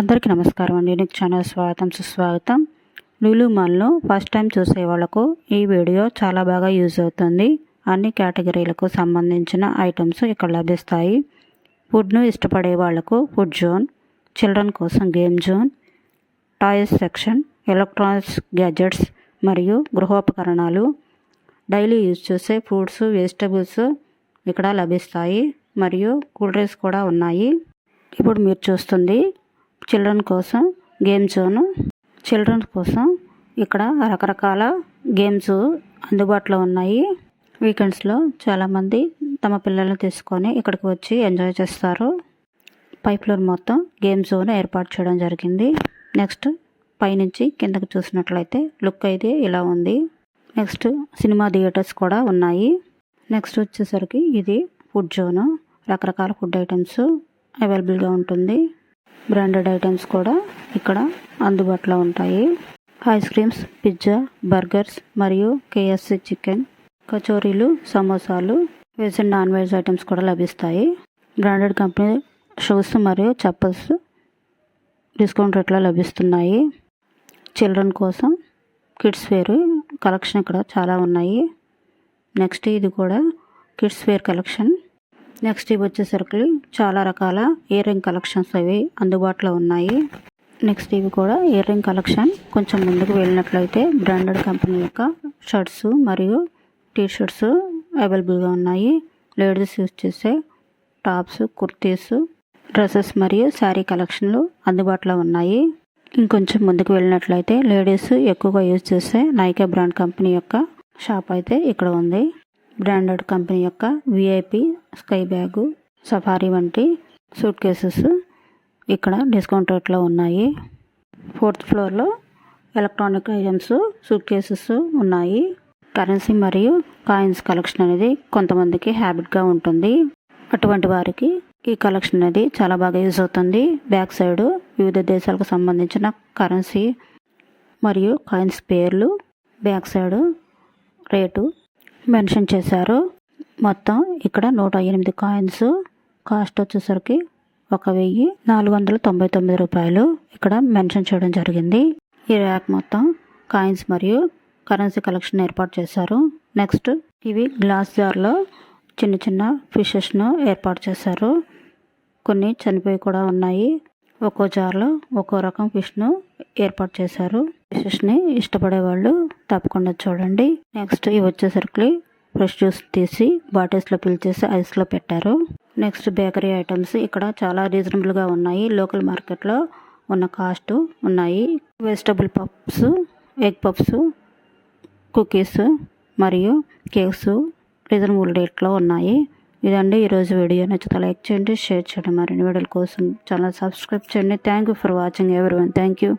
అందరికీ నమస్కారం అండి. నీకు ఛానల్ స్వాగతం సుస్వాగతం. లూలు మాల్లో ఫస్ట్ టైం చూసే వాళ్ళకు ఈ వీడియో చాలా బాగా యూజ్ అవుతుంది. అన్ని కేటగిరీలకు సంబంధించిన ఐటమ్స్ ఇక్కడ లభిస్తాయి. ఫుడ్ను ఇష్టపడే వాళ్ళకు ఫుడ్ జోన్ చిల్డ్రన్ కోసం game zone toys section electronics gadgets మరియు గృహోపకరణాలు. డైలీ యూజ్ చేసే ఫ్రూట్స్ వెజిటబుల్స్ ఇక్కడ లభిస్తాయి మరియు కూల్ డ్రింక్స్ కూడా ఉన్నాయి. ఇప్పుడు మీరు చూస్తుంది చిల్డ్రన్ కోసం గేమ్ జోను చిల్డ్రన్ కోసం ఇక్కడ రకరకాల గేమ్స్ అందుబాటులో ఉన్నాయి. వీకెండ్స్లో చాలామంది తమ పిల్లల్ని తీసుకొని ఇక్కడికి వచ్చి ఎంజాయ్ చేస్తారు. పై ఫ్లోర్ మొత్తం గేమ్ జోన్ ఏర్పాటు చేయడం జరిగింది. నెక్స్ట్ పైనుంచి కిందకి చూసినట్లయితే లుక్ అయితే ఇలా ఉంది. నెక్స్ట్ సినిమా థియేటర్స్ కూడా ఉన్నాయి. నెక్స్ట్ వచ్చేసరికి ఇది ఫుడ్ జోను. రకరకాల ఫుడ్ ఐటమ్స్ అవైలబుల్గా ఉంటుంది. బ్రాండెడ్ ఐటమ్స్ కూడా ఇక్కడ అందుబాటులో ఉంటాయి. ఐస్ క్రీమ్స్ పిజ్జా బర్గర్స్ మరియు కేఎస్సి చికెన్ కచోరీలు సమోసాలు veg and non veg items కూడా లభిస్తాయి. బ్రాండెడ్ కంపెనీ షూస్ మరియు చప్పల్స్ డిస్కౌంట్ రేట్లో లభిస్తున్నాయి. చిల్డ్రన్ కోసం కిడ్స్ వేర్ కలెక్షన్ ఇక్కడ చాలా ఉన్నాయి. నెక్స్ట్ ఇది కూడా కిడ్స్ వేర్ కలెక్షన్. నెక్స్ట్ ఇవి వచ్చేసరికి చాలా రకాల ఇయర్ రింగ్ కలెక్షన్స్ అవి అందుబాటులో ఉన్నాయి. నెక్స్ట్ ఇవి కూడా ఇయర్ రింగ్ కలెక్షన్ కొంచెం ముందుకు వెళ్ళినట్లయితే బ్రాండెడ్ కంపెనీ యొక్క షర్ట్స్ మరియు టీ షర్ట్స్ అవైలబుల్గా ఉన్నాయి. లేడీస్ యూజ్ చేసే టాప్స్ కుర్తీస్ డ్రెస్సెస్ మరియు శారీ కలెక్షన్లు అందుబాటులో ఉన్నాయి. ఇంకొంచెం ముందుకు వెళ్ళినట్లయితే లేడీస్ ఎక్కువగా యూజ్ చేసే నైకా బ్రాండ్ కంపెనీ యొక్క షాప్ అయితే ఇక్కడ ఉంది. బ్రాండెడ్ కంపెనీ యొక్క విఐపి స్కై బ్యాగు సఫారీ వంటి సూట్ కేసెస్ ఇక్కడ డిస్కౌంట్ రేట్లో ఉన్నాయి. ఫోర్త్ ఫ్లోర్లో ఎలక్ట్రానిక్ ఐటమ్స్ సూట్ కేసెస్ ఉన్నాయి. కరెన్సీ మరియు కాయిన్స్ కలెక్షన్ అనేది కొంతమందికి హ్యాబిట్గా ఉంటుంది. అటువంటి వారికి ఈ కలెక్షన్ అనేది చాలా బాగా యూజ్ అవుతుంది. బ్యాక్ సైడ్ వివిధ దేశాలకు సంబంధించిన కరెన్సీ మరియు కాయిన్స్ పేర్లు బ్యాక్ సైడ్ రేటు మెన్షన్ చేశారు. మొత్తం ఇక్కడ నూట ఎనిమిది కాయిన్స్ కాస్ట్ వచ్చేసరికి ఒక వెయ్యి నాలుగు వందల తొంభై తొమ్మిది రూపాయలు ఇక్కడ మెన్షన్ చేయడం జరిగింది. ఈ ర్యాక్ మొత్తం కాయిన్స్ మరియు కరెన్సీ కలెక్షన్ ఏర్పాటు చేశారు. నెక్స్ట్ ఇవి గ్లాస్ జార్లో చిన్న చిన్న ఫిషెస్ను ఏర్పాటు చేశారు. కొన్ని చనిపోయి కూడా ఉన్నాయి. ఒక్కో జార్లో ఒక్కో రకం ఫిష్ను ఏర్పాటు చేశారు. ఫిషెస్ని ఇష్టపడే వాళ్ళు తప్పకుండా చూడండి. నెక్స్ట్ ఇవి వచ్చేసరికి ఫ్రెష్ జ్యూస్ తీసి బాటిల్స్లో ఫిల్ చేసి ఐస్లో పెట్టారు. నెక్స్ట్ బేకరీ ఐటమ్స్ ఇక్కడ చాలా రీజనబుల్గా ఉన్నాయి. లోకల్ మార్కెట్లో ఉన్న కాస్ట్ ఉన్నాయి. Vegetable puffs egg puffs cookies మరియు కేక్స్ రీజనబుల్ రేట్లో ఉన్నాయి. ఇదండి ఈరోజు వీడియో. నచ్చితే లైక్ చేయండి షేర్ చేయండి. మరిన్ని వీడియోల కోసం ఛానల్ సబ్స్క్రైబ్ చేయండి. Thank you for watching every one thank you